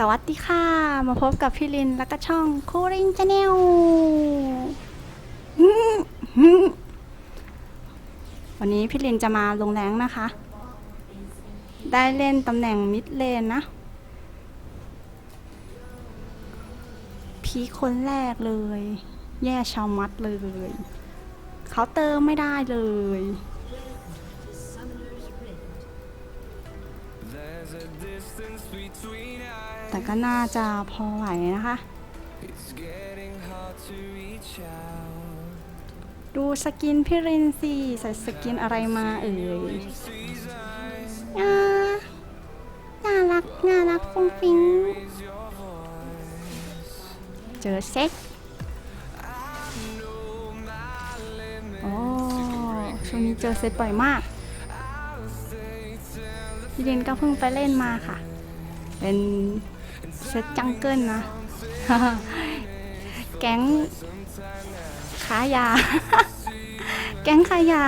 สวัสดีค่ะ มาพบกับพี่ลินแล้วก็ช่องโคริงชาแนลวันนี้พี่ลินจะมาลงแรงนะคะ ได้เล่นตำแหน่งมิดเลนนะ พีคนแรกเลย แย่ชาวมัดเลย เขาเติมไม่ได้เลย แต่ก็น่าจะพอไหวนะคะ ดูสกินพี่รินสิใส่สกินอะไรมาเอ่ย Sees eyes, อ่าน่ารัก น่ารักฟุ้งฟิ้งเจอเซ็กโอ้ช่วงนี้เจอเซ็ตบ่อยมาก พี่รินก็เพิ่งไปเล่นมาค่ะ เป็นเซ็ตจังเกิลนะ แก๊งค้ายา แก๊งค้ายา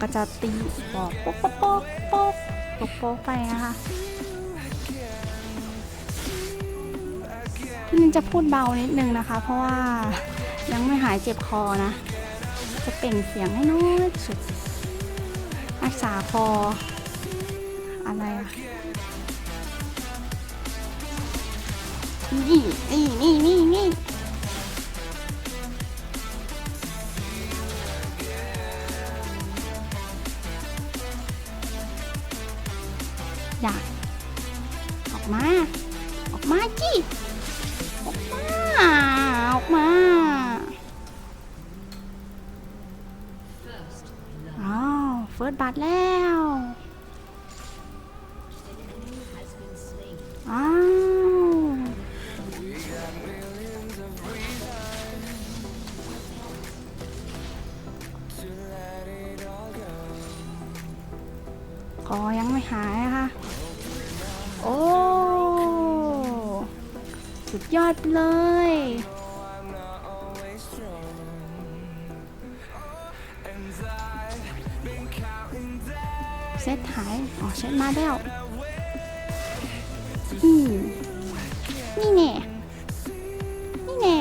ก็จะตีบอกโป๊กโป๊กโป๊กโป๊กโป๊กโป๊กไปนะคะพี่ลินจะพูดเบานิดนึงนะคะ เพราะว่ายังไม่หายเจ็บคอนะ จะเปล่งเสียงให้น้อยสุดรักษาคออะไรอะนี่นี่นี่นี่นี่อยากออกมา ออกมาจีออกมา ออกมา อ้าวเฟิร์สบัตแล้วอ้าวก็ยังไม่หายนะคะ โอ้ สุดยอดเลยายอ๋อเซตมาแล้วอืมนี่แน่นี่แน่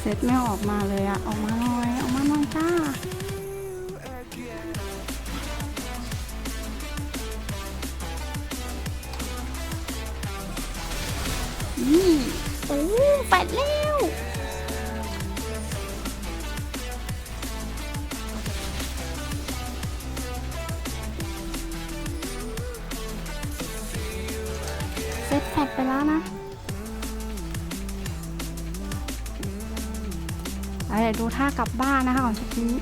เซตไม่ออกมาเลยอะออกมาหน่อยออกมาหน่อยจ้านี่โอ้แปดแล้ว เซตแปดไปแล้วนะเดี๋ยวดูท่ากลับบ้านนะคะของชุดนี้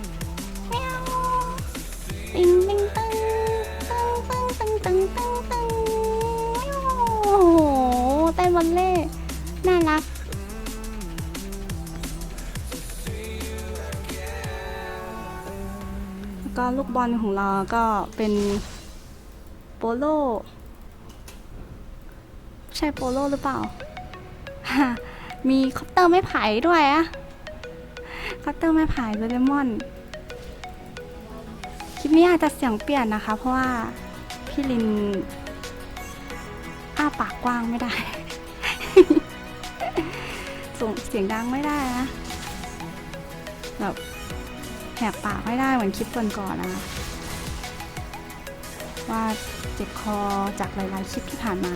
แมวติงติงตึงตึงตึงตึงตึงตึงตึงโอ้โหเต้นวอลเล่น่ารักแล้วก็ลูกบอลของเราก็เป็นโปโล ใช่โปโลหรือเปล่า มีคอปเตอร์ไม้ไผ่ด้วยอะคอปเตอร์ไม้ไผ่โดเรมอน คลิปนี้อาจจะเสียงเปลี่ยนนะคะ เพราะว่าพี่ลินอ้าปากกว้างไม่ได้ ส่งเสียงดังไม่ได้นะ แบบแหกปากไม่ได้เหมือนคลิปก่อนๆนะคะว่าเจ็บคอจากหลายๆคลิปที่ผ่านมา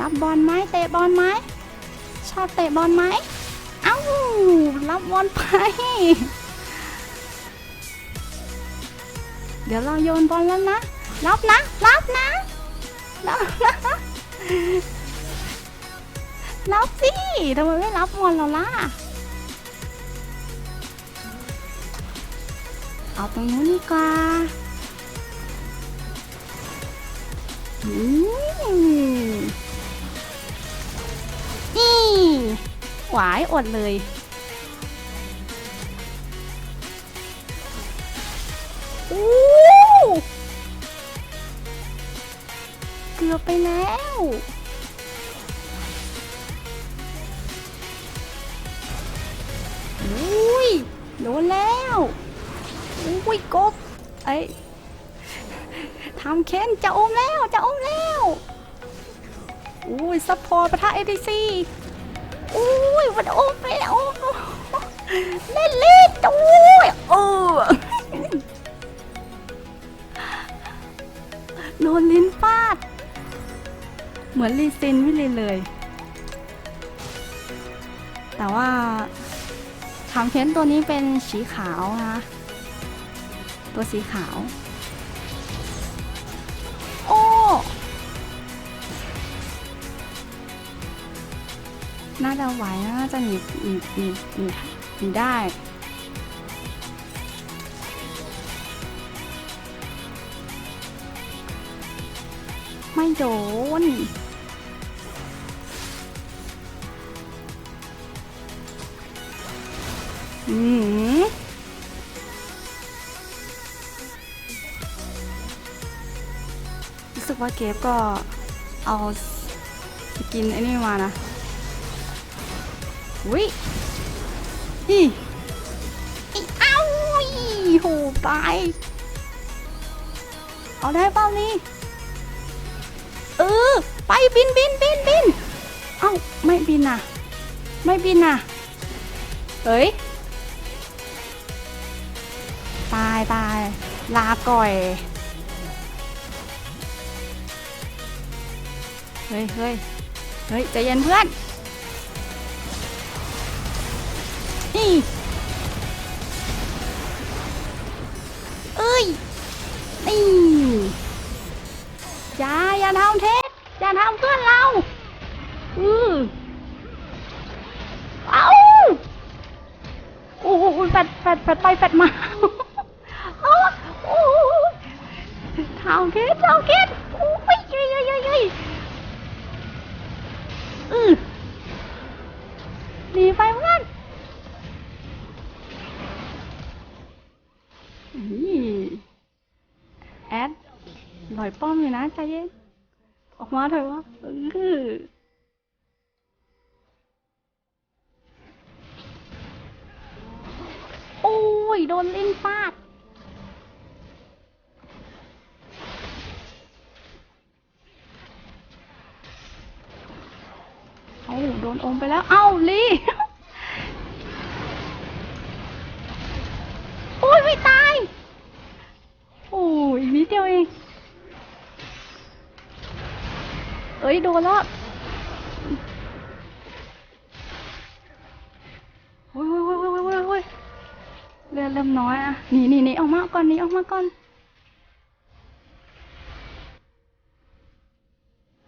รับบอลไหมเตะบอลไหมชอบเตะบอลไหมเอ้ารับบอลไปเดี๋ยวเราโยนบอลแล้วนะรับนะรับนะรับนะรับสิทำไมไม่รับบอลเราล่ะเอาตรงนู้นดีกว่าอืม นี่หวายอดเลย อู้เกือบไปแล้ว อุ้ย โดนแล้ว อุ้ยกบ เอ้ยทำเค้นจะอมแล้ว จะอมแล้ว อุ้ยซัพพอร์ตปะทะเอทีซีอุ้ยมันโอมไปแล้วเล่นเล่นอุ้ยเออโดนลิ้นฟาด เหมือนรีเซนวิเลยเลย แต่ว่าถามเค้นตัวนี้เป็นสีขาวนะ ตัวสีขาว น่าจะไหวนะน่าจะหนีหนีหนีหนีหนีได้ไม่โดนอืมรู้สึกว่าเกฟก็เอาสกินไอ้นี่มานะ อุ้ยอีอีเอ้าอีโหตาย เอาได้เปล่านี่เออ ไปบินบินบินบิน เอ้า ไม่บินอะ ไม่บินอะ เฮ้ย ตายตาย ลาก่อย เฮ้ยเฮ้ยเฮ้ยใจเย็นเพื่อน นี่เอ้ย นี่อย่าอย่าทำเทสอย่าทำเพื่อนเรา อือเอาโอ้โหแฟดแฟดแฟดไปแฟดมาเอาโอ้โหทำเทสทำเทสโอ้ยเย้ยเย้ยเย้ยเย้ยอือหนีไปเพื่อนนี่แอดลอยป้อมเลยนะ ใจเย็น ออกมาเถอะวะออโอ้ย โดนลิ้นฟาด เอาโดนอมไปแล้ว เอ้าลี โอ้ยไม่ตาย โอ้ยอีกนิดเดียวเอง เอ้ย โดนแล้วโอ้ยโอ้ยโอ้ยโอ้ยโอ้ยโอ้ยเลือดเริ่มน้อยอะหนีหนีหนีออกมาก่อนหนีออกมาก่อน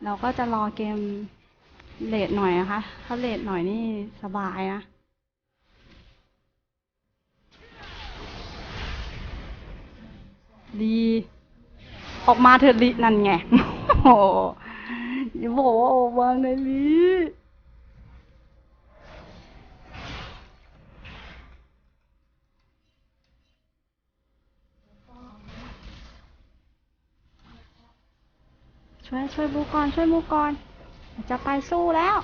เราก็จะรอเกมเลทหน่อยนะคะ ถ้าเลทหน่อยนี่สบายนะดี ออกมาเถิดลินั่นไง โอ้โหอย่าบอกว่าออกมาในลิ ช่วยบูก่อนช่วยบูก่อนจะไปสู้แล้ว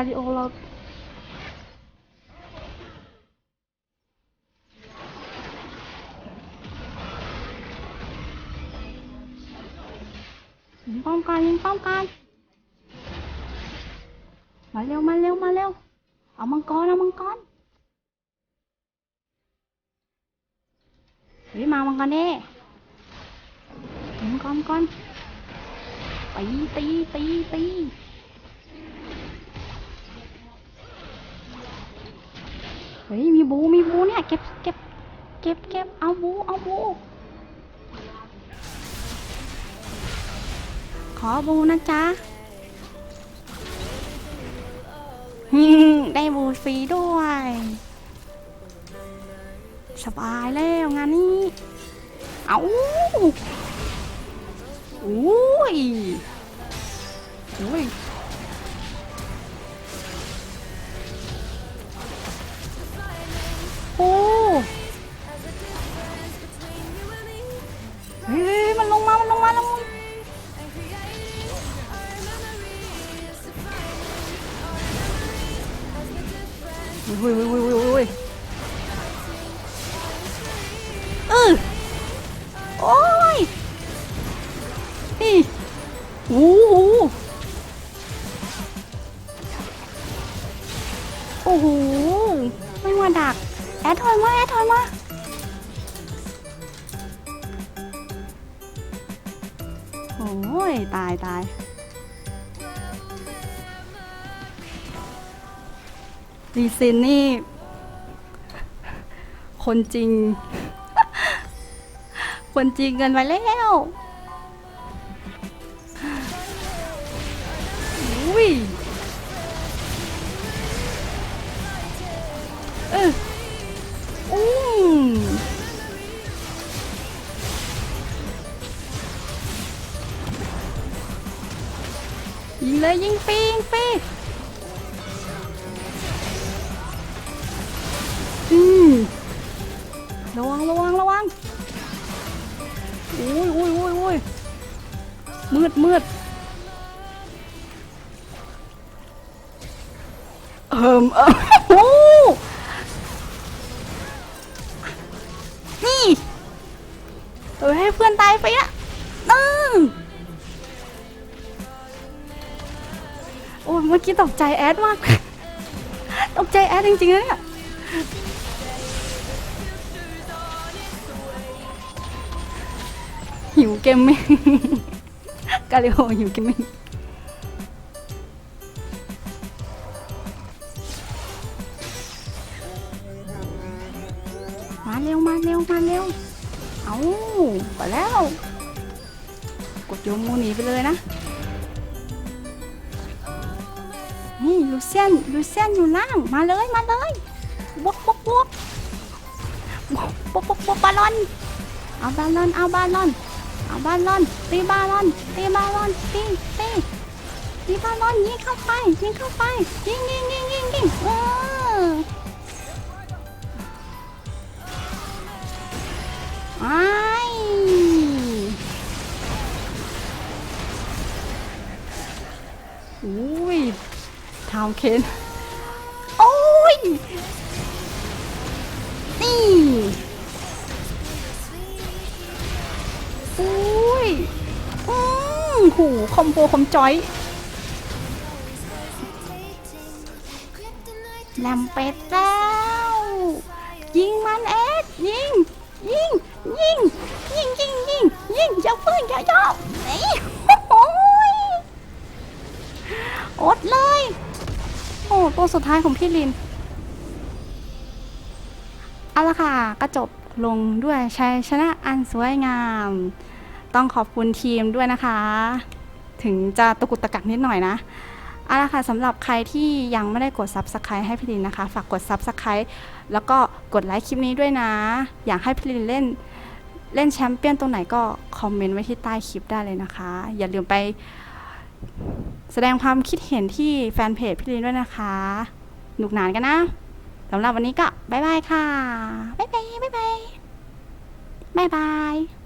าดิโอเรายิงป้อมกันยิงป้อมกันมาเร็วมาเร็วมาเร็ว เอามังกรเอามังกรเฮ้ยมามังกรเน่มังกรมังกรตีตีตีตี ฮ้ยมีบูมีบูเนี่ยเก็บเก็บเก็บเก็บเอาบูเอาบูขอบูนะจ๊ะฮึ่มได้บูฟรีด้วย สบายแล้วงานนี้ เอาอุ้ยอุ้ย อ้โห ไม่มาดัก แอดถอยมาแอดถอยมาโอ้ย ตายตายดีซินนี่ คนจริง คนจริงเกินไปแล้ว มืดมืดเอิมเอิมโอ้นี่เออให้เพื่อนตายไปอะนึงโอ้ยเมื่อกี้ตกใจแอดมาก ตกใจแอดจริงๆนะเนี่ยหิวเกมมิ่ง กาลิโอหิวเกมมิงมาเร็วมาเร็วมาเร็ว เอาไปแล้ว กดโยมูหนีไปเลยนะ นี่ลูเซียนลูเซียนอยู่ล่าง มาเลยมาเลยบวกบวกบวกบวกบวกบวกบวกบอลลอน เอาบอลลอนเอาบอลลอน เอาบอลลอนตีบอลลอนตีบอลลอนตีตีตีบอลลอนยิงเข้าไปยิงเข้าไปยิงยิงยิงยิงยิงเออไอ้อุ้ยทาวเคนโอ้ยนี่ อุ้ยอืมหูคอมโบคอมจอยแลมเป็ดแล้วยิงมันเอ็ดยิงยิงยิงยิงยิงยิงยิงอย่าฟื้นอย่ายอมโอ้ยอดเลย โอ้ตัวสุดท้ายของพี่ลินเอาละค่ะก็จบ ลงด้วยชัยชนะอันสวยงาม ต้องขอบคุณทีมด้วยนะคะ ถึงจะตะกุกตะกักนิดหน่อยนะเอาละค่ะสำหรับใครที่ยังไม่ได้กด Subscribe ให้พี่ลินนะคะ ฝากกด Subscribe แล้วก็กดไลค์คลิปนี้ด้วยนะ อยากให้พี่ลินเล่นเล่นแชมเปี้ยนตรงไหนก็คอมเมนต์ไว้ที่ใต้คลิปได้เลยนะคะ อย่าลืมไปแสดงความคิดเห็นที่แฟนเพจพี่ลินด้วยนะคะหนุกหนานกันนะ สำหรับวันนี้ก็บายบายค่ะบายบายบายบายบายบาย